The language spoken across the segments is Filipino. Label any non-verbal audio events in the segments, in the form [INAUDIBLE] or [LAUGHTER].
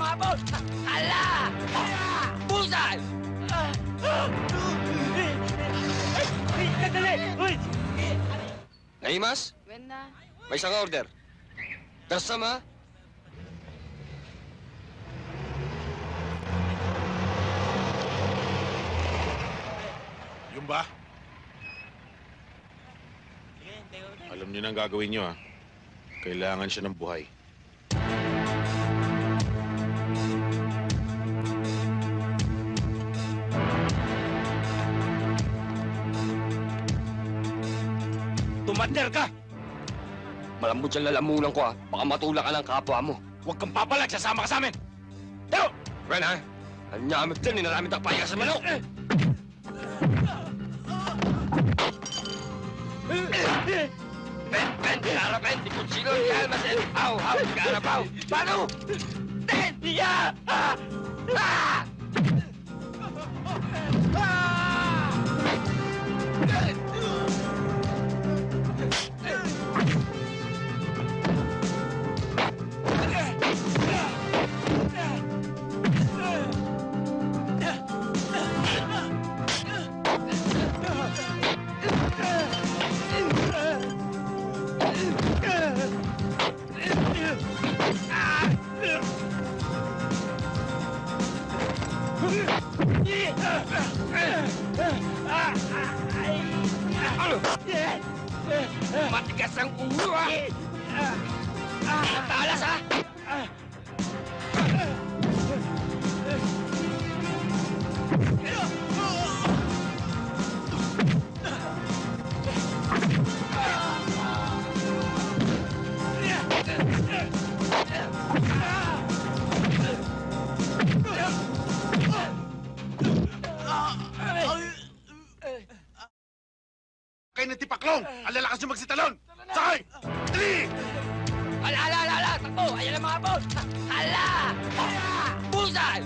mga boss! Hala! Busan! Sandali! Uy! Naimas, Wenda. may isang order. Kasama, Yung ba? Alam niyo na ang gagawin niyo, ha? Kailangan siya ng buhay. Tumander ka! malambot yung lalamunan ko, ha? Baka matulak ka ng kapwa mo. Huwag kang papalag, sasama ka sa amin! Pero! Ren, ha? Ang nyamit din, ninaramit ang pahinga sa manok! Ben, Ben, karapen, di kung sino, di almasen, haw, haw, karapaw, paano? Ben, iya! Ah! Ah! Matigas ang ulo, ha? Talas, ha? Kayo ng tipaklong! Ang lalakas niyo magsitalon! Sakay! Dali! Hala, hala, hala, hala! Takbo! Ayan ang mga boss! Hala! Busan!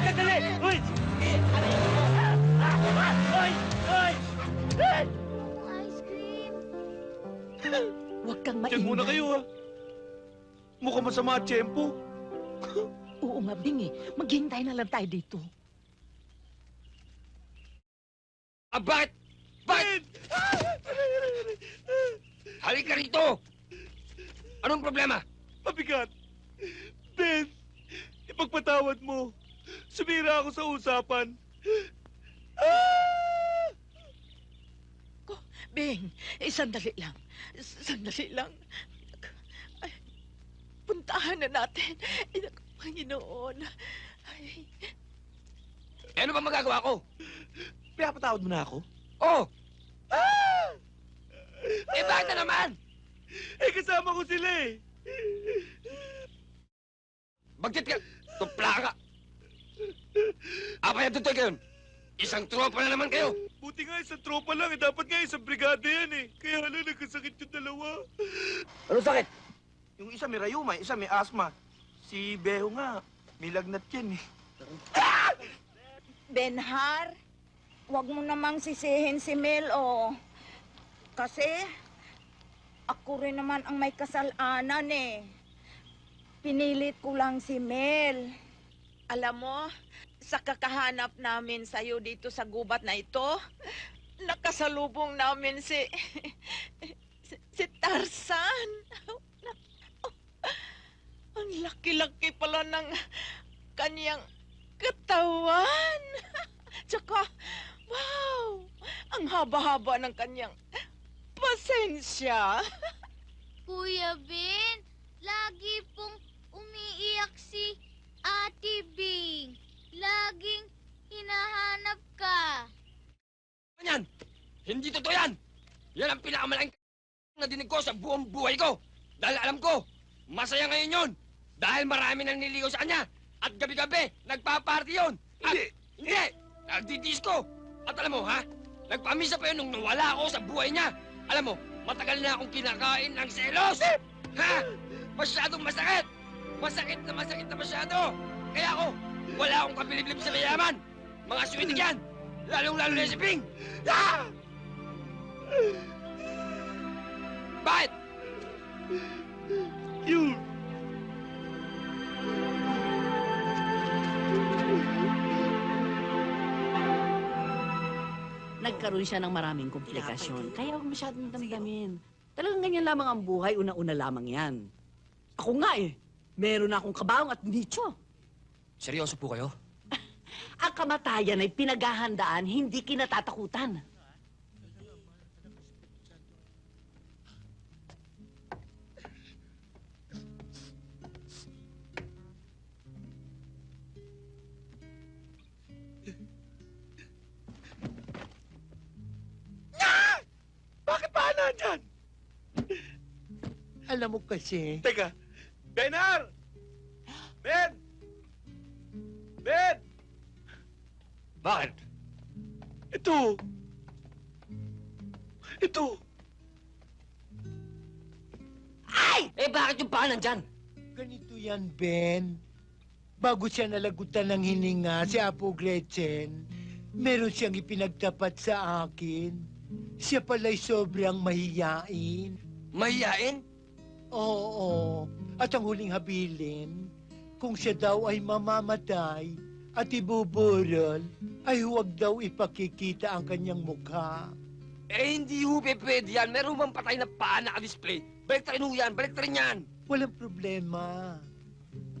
Sandali! Uy! Uy! Uy! Ice cream. Huwag kang Diyan maingay. muna kayo, ha? Mukhang masama at tiyempo. [LAUGHS] Oo nga, Bing eh. Maghintay na lang tayo dito. Ah, bakit? Bakit? Halika rito! Anong problema? Mabigat. Ben, ipagpatawad mo. Sumira ako sa usapan. Ah! Bing, eh, sandali lang. S- Sandali lang. Ay, puntahan na natin. Ay, naku, Panginoon. Ay, Eh, ano ba magagawa ko? Pinapatawad mo na ako? Oh! Eh, bakit na naman? Eh, kasama ko sila eh. Bagtit ka! Tupla ka! Apa yan tutoy kayo? Isang tropa na naman kayo! Buti nga isang tropa lang eh. Dapat nga isang brigada yan eh. Kaya hala, nagkasakit yung dalawa. Ano sakit? Yung isa may rayuma, isa may asma. Si Beho nga, may lagnat yan eh. Benhar, wag mo namang sisihin si Mel, oh. Kasi, ako rin naman ang may kasalanan eh. Pinilit ko lang si Mel. alam mo, sa kakahanap namin sa'yo dito sa gubat na ito, nakasalubong namin si... [LAUGHS] si, si Tarzan. Ang laki-laki pala ng kanyang katawan. [LAUGHS] Tsaka, wow! Ang haba-haba ng kanyang pasensya. [LAUGHS] Kuya Ben, lagi pong umiiyak si Ate Bing. Laging hinahanap ka. Ano yan? Hindi totoo yan! Yan ang pinakamalaking na dinig ko sa buong buhay ko! Dahil alam ko, masaya ngayon yun! Dahil marami nang niligo sa kanya! At gabi-gabi, nagpa-party yun! At, Hindi. Hindi! Nagdidisco! At alam mo, ha? Nagpamisa pa yun nung nawala ako sa buhay niya! Alam mo, matagal na akong kinakain ng selos! Ha? Masyadong masakit! Masakit na masakit na masyado! Kaya ako, wala akong kapiliblib sa mayaman! Mga sweetie yan! Lalong-lalo na si Ping! Ah! Bakit? Yung nagkaroon siya ng maraming komplikasyon. Kaya huwag masyadong damdamin. Talagang ganyan lamang ang buhay, una-una lamang yan. Ako nga eh, meron na akong kabaong at nicho. Seryoso po kayo? [LAUGHS] Ang kamatayan ay pinaghahandaan, hindi kinatatakutan. Alam mo kasi, Teka, Benar! Ben! Ben! Bakit? Ito! Ito! Eh, bakit yung paa nandyan? ganito yan, Ben. Bago siya nalagutan ng hininga si Apo Gretchen, meron siyang ipinagtapat sa akin. Siya pala'y sobrang mahiyain. Mahiyain? Oo, at ang huling habilin, kung siya daw ay mamamatay at ibuburol, ay huwag daw ipakikita ang kanyang mukha. Eh, hindi ho pe pwede yan. Meron bang patay na paa naka-display? Baliktarin ho yan, baliktarin yan. Walang problema.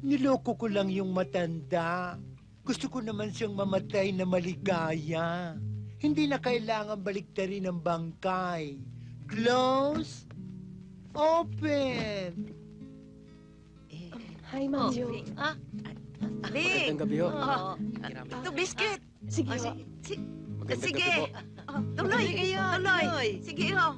Niloko ko lang yung matanda. Gusto ko naman siyang mamatay na maligaya. Hindi na kailangan baliktarin ang bangkay. Close, open. Hi, Manjo. Ah, Bing! gabi ho. Oh, ito, biscuit. Sige. Oh, si- si- Magandang sige. gabi po. Oh, tuloy, tuloy. Sige, [LAUGHS] ho.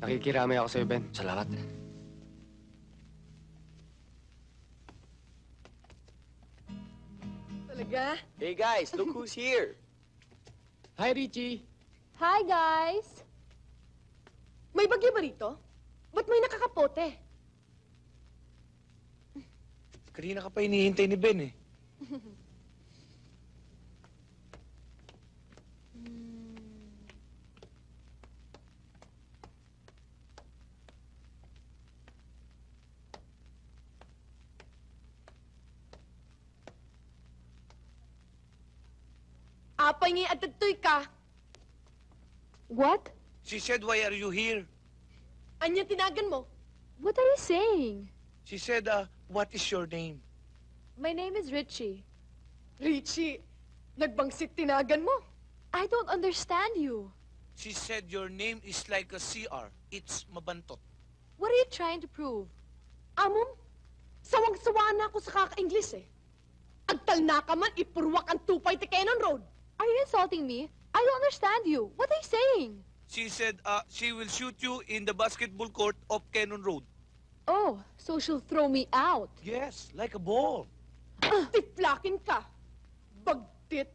Nakikiramay ako sa'yo, Ben. Salamat. Talaga? Hey guys, look who's here. Hi, Richie. Hi, guys! May bagyo ba rito? Ba't may nakakapote? Kanina ka pa hinihintay ni Ben eh. [LAUGHS] Apay nga at tatoy ka. What? She said, why are you here? Anya tinagan mo? What are you saying? She said, uh, what is your name? My name is Richie. Richie, nagbangsit tinagan mo. I don't understand you. She said your name is like a CR. It's mabantot. What are you trying to prove? Amom, sawang-sawa na ako sa kaka-Ingles eh. Agtal na ka man, ipurwak ang tupay ti Cannon Road. Are you insulting me? I don't understand you. What are you saying? She said, uh, she will shoot you in the basketball court of Cannon Road. Oh, so she'll throw me out. Yes, like a ball. [CLEARS THROAT] Tiplakin ka. Bagtit.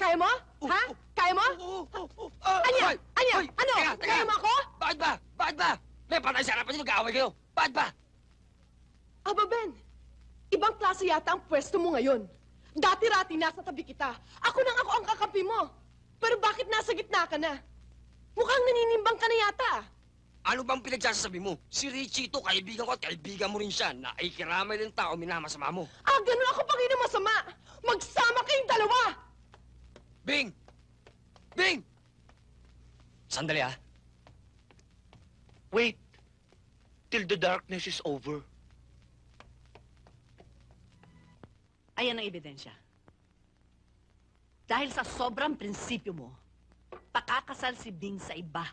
Kaya mo? Ha? Kaya mo? Oh, oh, oh, ah, Anya? Hoy! Anya? Hoy! Ano? Teka, teka! Kaya mo ako? Bakit ba? Bakit ba? May patay sa harapan niyo, nag-aaway kayo. Bakit ba? Aba, Ben. Ibang klase yata ang pwesto mo ngayon. Dati-rati nasa tabi kita. Ako nang ako ang kakampi mo. Pero bakit nasa gitna ka na? Mukhang naninimbang ka na yata. Ano bang pinagsasabi mo? Si Richie ito, kaibigan ko at kaibigan mo rin siya. Naikiramay ng tao, minamasama mo. Ah, ganun ako pang masama. Magsama kayong dalawa. Bing! Bing! Sandali ah. Wait, till the darkness is over. Ayan ang ebidensya. Dahil sa sobrang prinsipyo mo, pakakasal si Bing sa iba,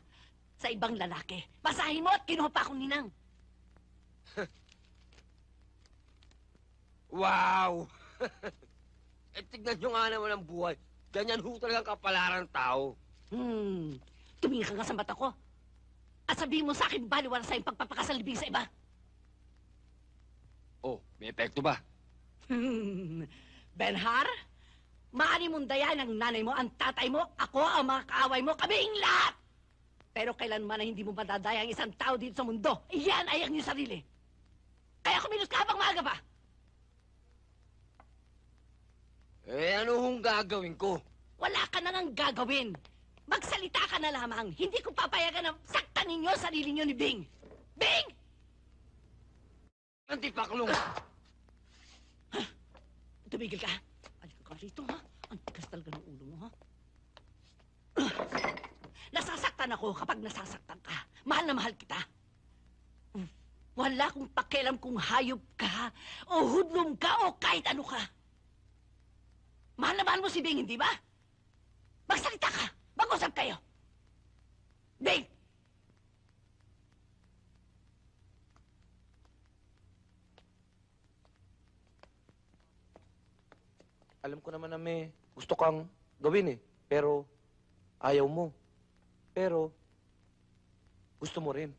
sa ibang lalaki. Basahin mo at kinuha pa akong ninang. [LAUGHS] Wow! [LAUGHS] eh, tignan nyo nga naman ang buhay. Ganyan ho talagang kapalaran ng tao. Hmm, tumingin ka nga sa mata ko. At sabihin mo sa akin, baliwala sa iyong pagpapakasal ni Bing sa iba. Oh, may epekto ba? Hmm, Benhar, maari mong dayan ang nanay mo, ang tatay mo, ako, ang mga kaaway mo, kaming lahat! Pero kailanman na hindi mo madadaya ang isang tao dito sa mundo, iyan ay ang iyong sarili. Kaya kumilos ka habang maaga pa. Eh, ano hong gagawin ko? Wala ka na nang gagawin. Magsalita ka na lamang. Hindi ko papayagan na saktan ninyo sarili nyo ni Bing. Bing! Antipaklong! Tumigil ka. Alika ka rito, ha? Ang tigas talaga ng ulo mo, ha? Nasasaktan ako kapag nasasaktan ka. Mahal na mahal kita. Wala kong pakialam kung hayop ka, o hudlom ka, o kahit ano ka. Mahal na mahal mo si Bing, hindi ba? Magsalita ka. Mag-usap kayo. Bing! Alam ko naman na may gusto kang gawin eh. Pero ayaw mo. Pero gusto mo rin.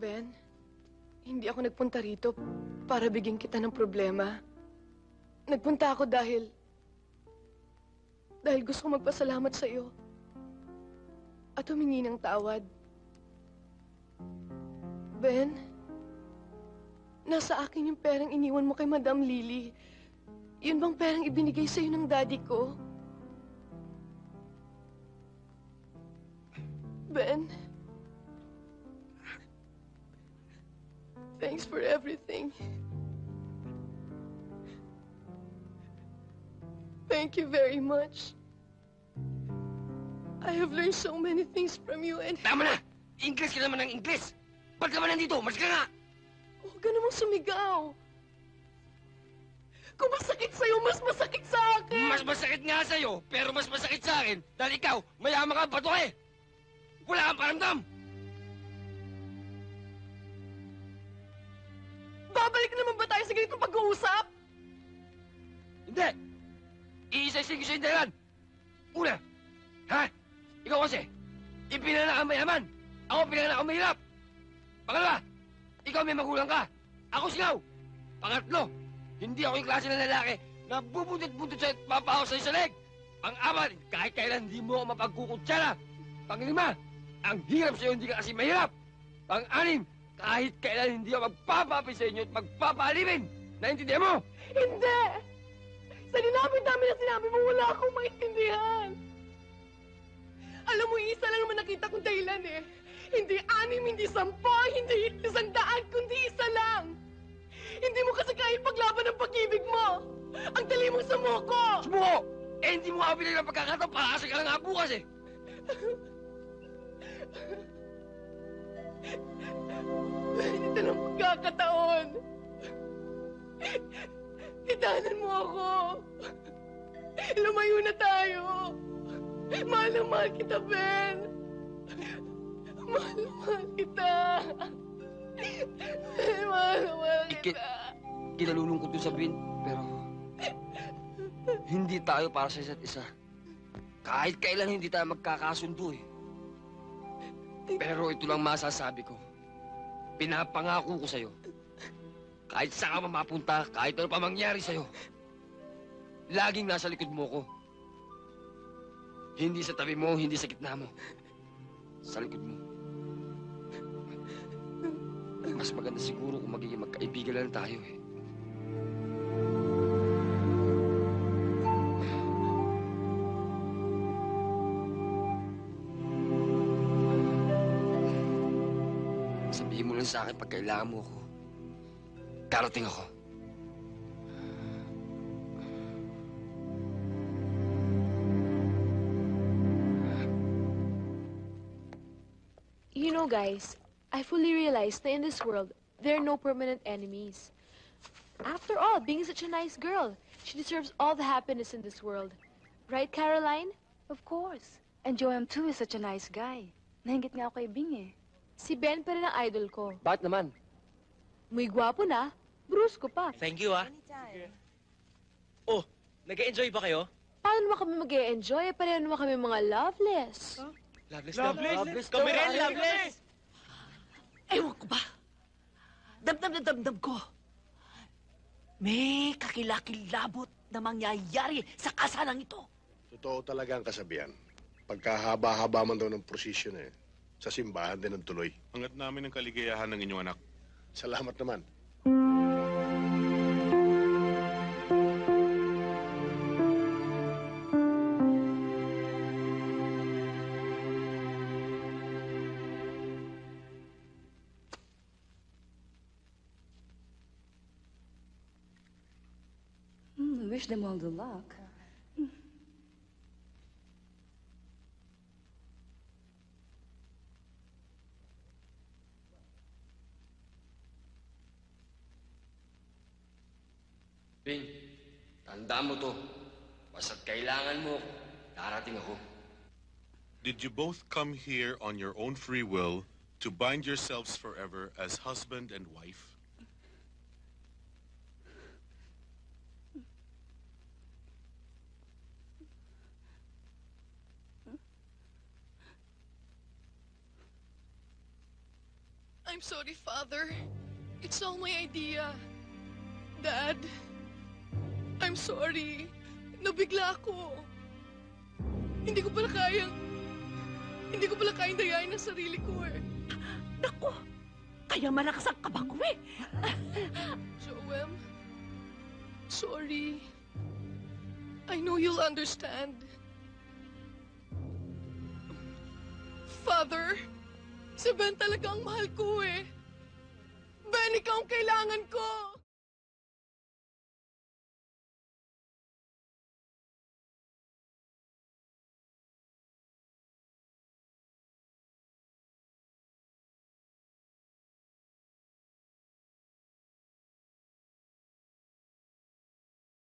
Ben, hindi ako nagpunta rito para bigyan kita ng problema. Nagpunta ako dahil... Dahil gusto ko magpasalamat sa iyo. At humingi ng tawad. Ben, nasa akin yung perang iniwan mo kay Madam Lily. Yun bang perang ibinigay sa iyo ng daddy ko? Ben, Thanks for everything. Thank you very much. I have learned so many things from you and... Tama na! Ingles ka naman ng Ingles! Ba't ka ba nandito? Mas ka nga! Huwag ka namang sumigaw. Kung masakit sa'yo, mas masakit sa akin! Mas masakit nga sa'yo, pero mas masakit sa akin dahil ikaw, mayaman ka, bato eh! Wala kang paramdam! Babalik naman ba tayo sa ganitong pag-uusap? Hindi! Iisa-isig ko sa'yo dahilan! Una, ha? Ikaw kasi, ipinanganak ang mayaman! Ako pinanganak ang mahirap! Pangalawa, ikaw may magulang ka! Ako singaw! Pangatlo, hindi ako yung klase ng lalaki na bubuntot-buntot sa'yo papahaw sa'yo sa leg! Pang-apat, kahit kailan hindi mo ako mapagkukutsara! Panglima, ang hirap sa'yo hindi ka kasi mahirap! Pang-anim, kahit kailan hindi ako magpapapi sa inyo at magpapalimin! Naintindihan mo? Hindi! Sa dinami-dami na sinabi mo, wala akong maintindihan. Alam mo, isa lang naman nakita kong dahilan eh. Hindi anim, hindi sampo, hindi isang daan, kundi isa lang. Hindi mo kasi kaya paglaban ng pag-ibig mo. Ang dali mong sumuko. Sumuko! Eh, hindi mo binigyan ng pagkakataon para kasi ka lang nga bukas eh! Ito ng pagkakataon. Itanan mo ako. Lumayo na tayo. Mahal na mahal kita, Ben. Mahal na mahal kita. Mahal na mahal kita. Kinalulungkot yung sabihin, pero... Hindi tayo para sa isa't isa. Kahit kailan hindi tayo magkakasundo eh. Pero ito lang masasabi ko. Pinapangako ko sa'yo. Kahit saan ka mapunta, kahit ano pa mangyari sa'yo. Laging nasa likod mo ko. Hindi sa tabi mo, hindi sa gitna mo. Sa likod mo. Mas maganda siguro kung magiging magkaibigan lang tayo eh. Sabihin mo lang sa akin pag kailangan mo ako. Darating ako. You know, guys, I fully realize that in this world, there are no permanent enemies. After all, being such a nice girl, she deserves all the happiness in this world. Right, Caroline? Of course. And Joam too is such a nice guy. Nahingit nga ako kay Bing eh. Si Ben pa rin ang idol ko. Bakit naman? Muy gwapo na, brusko pa. Thank you, ah. Oh, nag-enjoy ba kayo? Paano naman kami mag enjoy Pareho naman kami mga loveless. Loveless, Loveless? loveless. Kami rin, loveless. Ewan ko ba? Damdam na damdam ko. May kakilakilabot na mangyayari sa kasanang ito. Totoo talaga ang kasabihan. Pagkahaba-haba man daw ng prosesyon eh, sa simbahan din ang tuloy. Angat namin ang kaligayahan ng inyong anak. Salamat naman. Wish them all the luck. Bing, tandaan mo to. Basta't kailangan mo, darating ako. Did you both come here on your own free will to bind yourselves forever as husband and wife? I'm sorry, Father. It's all my idea. Dad, I'm sorry. Nabigla ako. Hindi ko pala kayang... Hindi ko pala kayang dayain ang sarili ko eh. Naku! Kaya malakas ang kaba ko eh! Joem, sorry. I know you'll understand. Father, si Ben talaga ang mahal ko eh. Ben, ikaw ang kailangan ko.